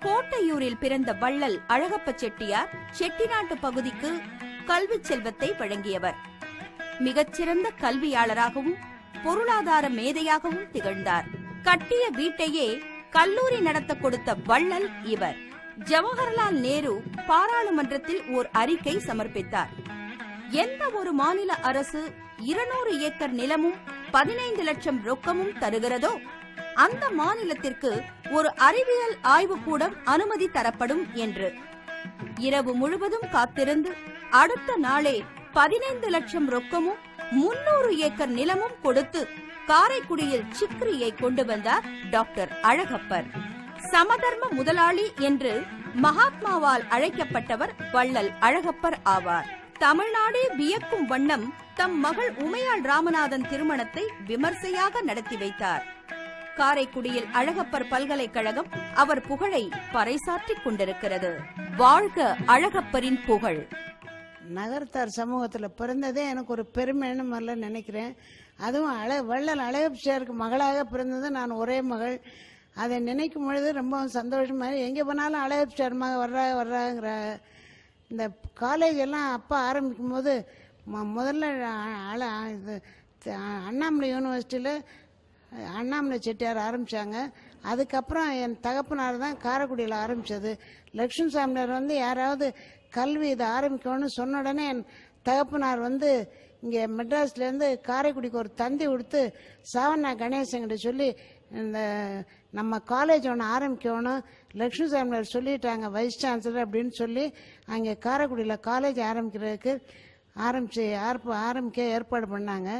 கோட்டையூரில் பிறந்த வள்ளல் அழகப்ப செட்டியார் செட்டிநாட்டு பகுதிக்கு கல்வி செல்வத்தை வழங்கியவர். மிகச்சிறந்த கல்வியாளராகவும் பொருளாதார மேதையாகவும் திகழ்ந்தார். கட்டிய வீட்டையே கல்லூரி நடத்த கொடுத்த வள்ளல் இவர். ஜவஹர்லால் நேரு பாராளுமன்றத்தில் ஓர் அறிக்கை சமர்ப்பித்தார். எந்த ஒரு மாநில அரசு இருநூறு ஏக்கர் நிலமும் பதினைந்து லட்சம் ரொக்கமும் தருகிறதோ அந்த மாநிலத்திற்கு ஒரு அறிவியல் ஆய்வுக்கூடம் அனுமதி தரப்படும் என்று. இரவு முழுவதும் காத்திருந்து அடுத்த நாளே பதினைந்து லட்சம் ரொக்கமும் முன்னூறு ஏக்கர் நிலமும் கொடுத்து காரைக்குடியில் சிக்ரியை கொண்டு வந்தார் டாக்டர் அழகப்பர். சமதர்ம முதலாளி என்று மகாத்மாவால் அழைக்கப்பட்டவர் வள்ளல் அழகப்பர் ஆவார். தமிழ்நாடே வியக்கும் வண்ணம் தம் மகள் உமையாள் ராமநாதன் திருமணத்தை விமர்சையாக நடத்தி வைத்தார். காரைக்குடியில் அழகப்பர் பல்கலைக்கழகம் அவர் புகழை பறைசாற்றிக் கொண்டிருக்கிறது. வாழ்க அழகப்பரின் புகழ். நகரத்தார் சமூகத்தில் பிறந்ததே எனக்கு ஒரு பெருமைன்னு முதல்ல நினைக்கிறேன். அதுவும் அழ வள்ளல் அழகப்பிஷாருக்கு மகளாக பிறந்தது நான் ஒரே மகள். அதை நினைக்கும் பொழுது ரொம்ப சந்தோஷமாக எங்கே போனாலும் அழகப்பிஷார் மக வர்றாங்க வர்றாங்கிற இந்த காலேஜ் எல்லாம் அப்பா ஆரம்பிக்கும் போது ம- முதல்ல அழ இது அண்ணாமலை யூனிவர்சிட்டியில் அண்ணாமலை செட்டியார் ஆரம்பித்தாங்க அதுக்கப்புறம் என் தகப்பனார் தான் காரைக்குடியில் ஆரம்பித்தது லக்ஷ்மி சாமியார் வந்து யாராவது கல்வி இதை ஆரம்பிக்கணும்னு சொன்ன உடனே என் தகப்பனார் வந்து இங்கே மெட்ராஸ்லேருந்து காரைக்குடிக்கு ஒரு தந்தி கொடுத்து சாவண்ணா கணேசங்கிட்ட சொல்லி இந்த நம்ம காலேஜ் ஒன்று ஆரம்பிக்கணும் லக்ஷ்மி சாமியார் சொல்லிட்டாங்க வைஸ் சான்சலர் அப்படின்னு சொல்லி அங்கே காரைக்குடியில் காலேஜ் ஆரம்பிக்கிறதுக்கு ஆரம்பிச்சு ஆரம்ப ஆரம்பிக்க ஏற்பாடு பண்ணாங்க.